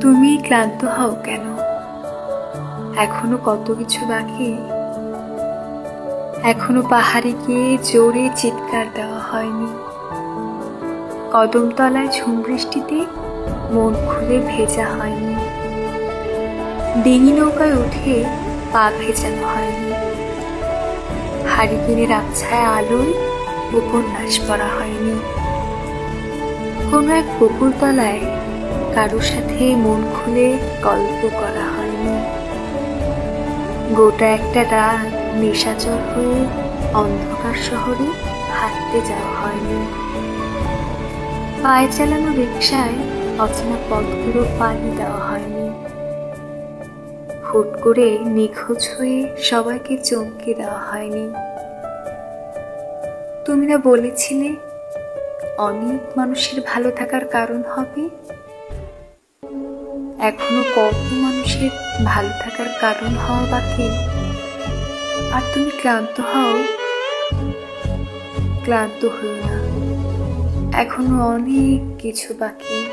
তুমি ক্লান্ত হও কেন? এখনও কত কিছু বাকি? এখনও পাহাড়ে গিয়ে জোরে চিৎকার দেওয়া হয়নি। কদমতলায় ঝুম বৃষ্টিতে মন খুলে ভেজা হয়নি। ডিঙি নৌকায় উঠে পা ভেজানো হয়নি। হারিকেনের আবছায় আলোয় উপন্যাস পড়া হয়নি। কোনো এক বকুলতলায় কারোর সাথে মন খুলে গল্প করা হয়নি। গোটা একটা রাত নেশাচর হয়ে অন্ধকার শহরে হাঁটতে যাওয়া হয়নি। পায়ে চালানো রিক্সায় অচেনা পথগুলো পানি দেওয়া হয়নি। হুট করে নিখোঁজ হয়ে সবাইকে চমকে দেওয়া হয়নি। তুমি না বলেছিলে অনেক মানুষের ভালো থাকার কারণ হবে? এখনও কত মানুষের ভালো থাকার কারণ হওয়া বাকি। আর তুমি ক্লান্ত হও। ক্লান্ত হও না। এখনও অনেক কিছু বাকি।